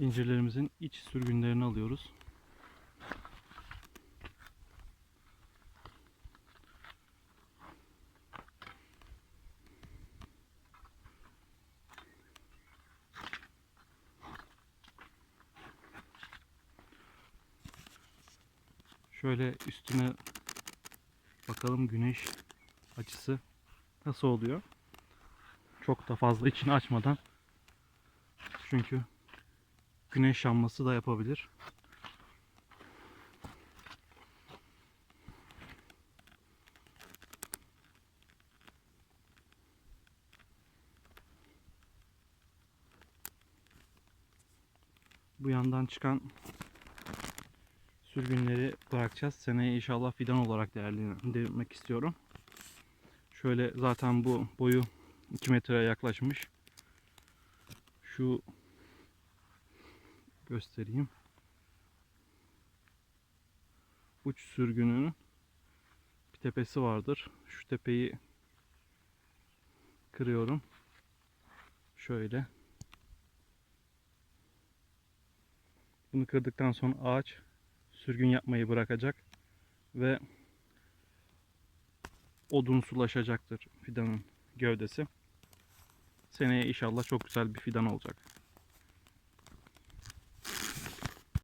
İncirlerimizin iç sürgünlerini alıyoruz. Şöyle üstüne bakalım güneş açısı nasıl oluyor. Çok da fazla içini açmadan. Çünkü güneş yanması da yapabilir. Bu yandan çıkan sürgünleri bırakacağız. Seneye inşallah fidan olarak değerlendirmek istiyorum. Şöyle zaten bu boyu 2 metreye yaklaşmış. Şu göstereyim. Uç sürgünün bir tepesi vardır. Şu tepeyi kırıyorum. Şöyle. Bunu kırdıktan sonra ağaç sürgün yapmayı bırakacak ve odunsulaşacaktır fidanın gövdesi. Seneye inşallah çok güzel bir fidan olacak.